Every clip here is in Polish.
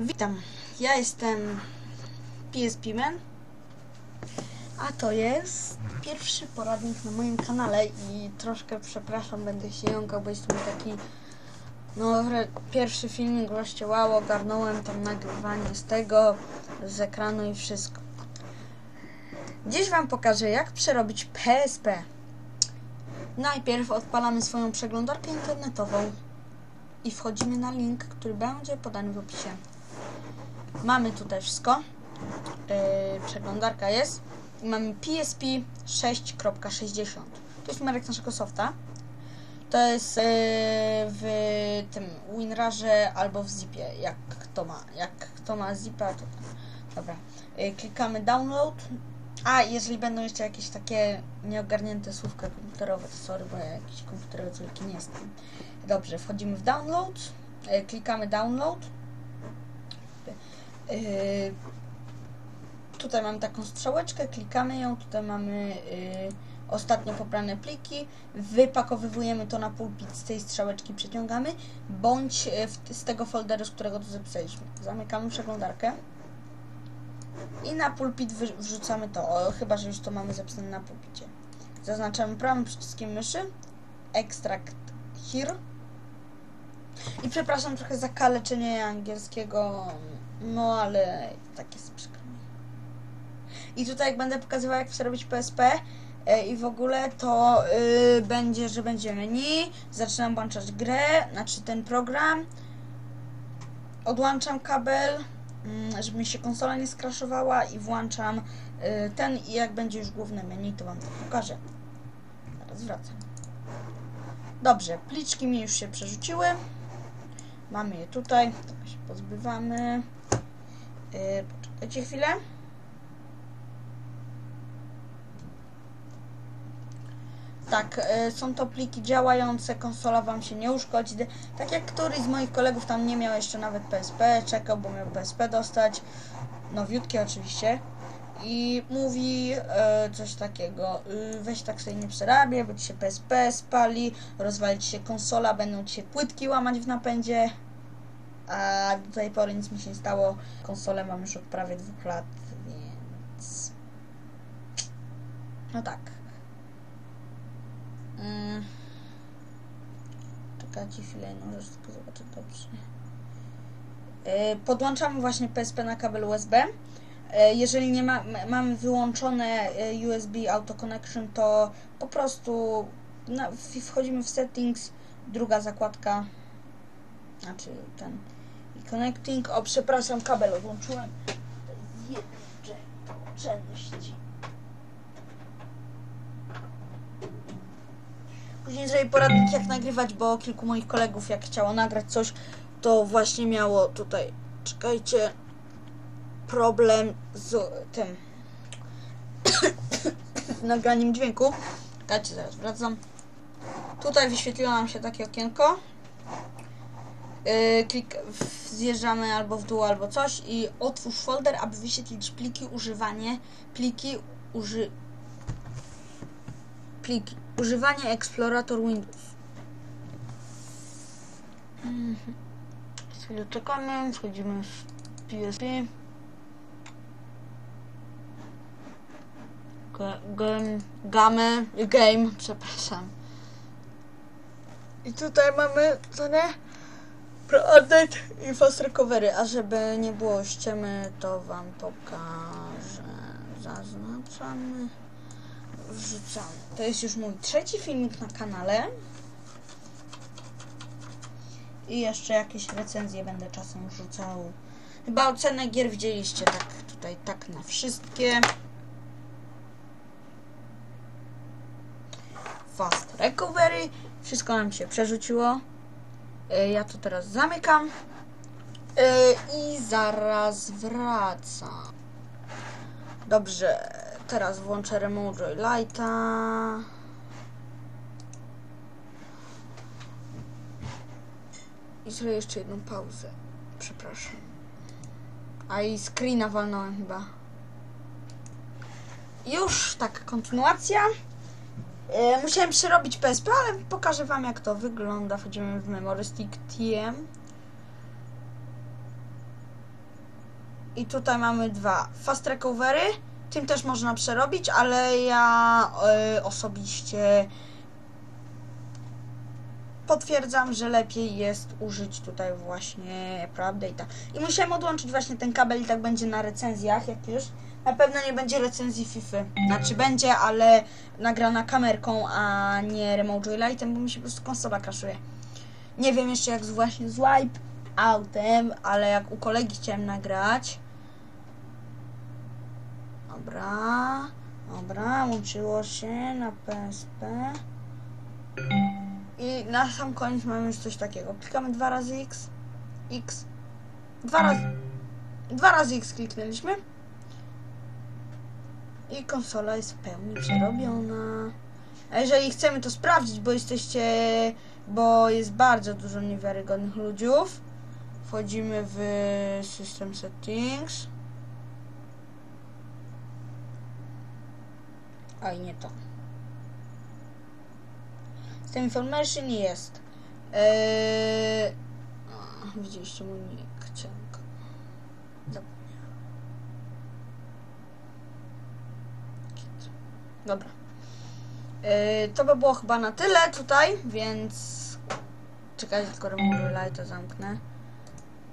Witam, ja jestem PSP Man, a to jest pierwszy poradnik na moim kanale i troszkę przepraszam, będę się jąkał, bo jest taki no pierwszy filmik, wow, ogarnąłem tam nagrywanie z tego, z ekranu i wszystko. Dziś Wam pokażę jak przerobić PSP. Najpierw odpalamy swoją przeglądarkę internetową i wchodzimy na link, który będzie podany w opisie. Mamy tutaj wszystko. Yy, przeglądarka jest. I mamy PSP 6.60. To jest numerek naszego softa. To jest yy, w tym WinRarze albo w Zipie, jak kto ma. Jak kto ma Zipa, to dobra. Yy, klikamy download. A, jeżeli będą jeszcze jakieś takie nieogarnięte słówka komputerowe, to sorry, bo ja jakiś komputerowy nie jestem. Dobrze, wchodzimy w download, yy, klikamy download. Yy, tutaj mamy taką strzałeczkę, klikamy ją, tutaj mamy yy, ostatnio pobrane pliki, wypakowywujemy to na pulpit, z tej strzałeczki przeciągamy, bądź w, z tego folderu, z którego to zapisaliśmy. Zamykamy przeglądarkę i na pulpit wrzucamy to, o, chyba że już to mamy zapisane na pulpicie. Zaznaczamy prawym przyciskiem myszy, extract here i przepraszam trochę za kaleczenie angielskiego, no ale tak jest przykro mi. I tutaj jak będę pokazywała jak przerobić PSP e, i w ogóle to y, będzie, że będzie menu, zaczynam włączać grę, znaczy ten program, odłączam kabel, mm, żeby mi się konsola nie skraszowała i włączam y, ten i jak będzie już główne menu to wam to pokażę. Zaraz wracam. Dobrze, pliczki mi już się przerzuciły. Mamy je tutaj, się pozbywamy. Yy, poczekajcie chwilę. Tak, yy, są to pliki działające, konsola Wam się nie uszkodzi. Tak jak któryś z moich kolegów tam nie miał jeszcze nawet PSP, czekał, bo miał PSP dostać. Nowiutkie oczywiście. I mówi e, coś takiego, y, weź tak sobie nie przerabiaj, bo ci się PSP spali, rozwali ci się konsola, będą ci się płytki łamać w napędzie. A do tej pory nic mi się nie stało. Konsolę mam już od prawie dwóch lat, więc. No tak. Mm. Czekajcie chwilę, no już tylko zobaczę dobrze. Yy, podłączamy właśnie PSP na kabel USB. Yy, jeżeli nie ma, m- mamy wyłączone yy, USB Auto Connection, to po prostu na, w- wchodzimy w settings, druga zakładka, znaczy ten connecting. O, przepraszam, kabel odłączyłem. Jedna część. Później zrobię poradnik jak nagrywać, bo kilku moich kolegów jak chciało nagrać coś, to właśnie miało tutaj, czekajcie, problem z tym z nagraniem dźwięku. Czekajcie, zaraz wracam. Tutaj wyświetliło nam się takie okienko. Yy, klik, w, zjeżdżamy albo w dół, albo coś i otwórz folder, aby wyświetlić pliki, używanie, pliki, uży, pliki, używanie Explorator Windows. Mhm. Chwilę czekamy, wchodzimy w PSP. Ga- Game, game, game, przepraszam. I tutaj mamy, co Update i fast recovery, a żeby nie było ściemy, to wam pokażę. Zaznaczamy, wrzucamy. To jest już mój trzeci filmik na kanale. I jeszcze jakieś recenzje będę czasem wrzucał. Chyba ocenę gier widzieliście tak tutaj, tak na wszystkie. Fast recovery. Wszystko nam się przerzuciło. Y, Ja to teraz zamykam. Y, I zaraz wracam. Dobrze, teraz włączę Remote Joy Lighta. I zrobię jeszcze jedną pauzę. Przepraszam. A i screena walnąłem chyba. Już, tak, kontynuacja. E, musiałem przerobić PSP, ale pokażę wam jak to wygląda. Wchodzimy w Memory Stick TM. I tutaj mamy dwa fast recovery. Tym też można przerobić, ale ja e, osobiście potwierdzam, że lepiej jest użyć tutaj właśnie update'a. Tak. I musiałem odłączyć właśnie ten kabel i tak będzie na recenzjach, jak już na pewno nie będzie recenzji FIFA. Znaczy będzie, ale nagrana kamerką, a nie remote joylightem, bo mi się po prostu konsola kraszuje. Nie wiem jeszcze jak właśnie z wipe autem, ale jak u kolegi chciałem nagrać. Dobra, dobra, łączyło się na PSP. I na sam koniec mamy już coś takiego. Klikamy dwa razy X. X. Dwa razy. Dwa razy X kliknęliśmy. I konsola jest w pełni przerobiona. A jeżeli chcemy to sprawdzić, bo jesteście. Bo jest bardzo dużo niewiarygodnych ludziów. Wchodzimy w System Settings. A nie to. System Information jest. Eee... Widzieliście mój nick. Zapomniałam. Dobra. Eee, to by było chyba na tyle tutaj, więc czekajcie tylko remote lighta zamknę.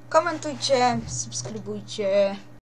Komentujcie, subskrybujcie.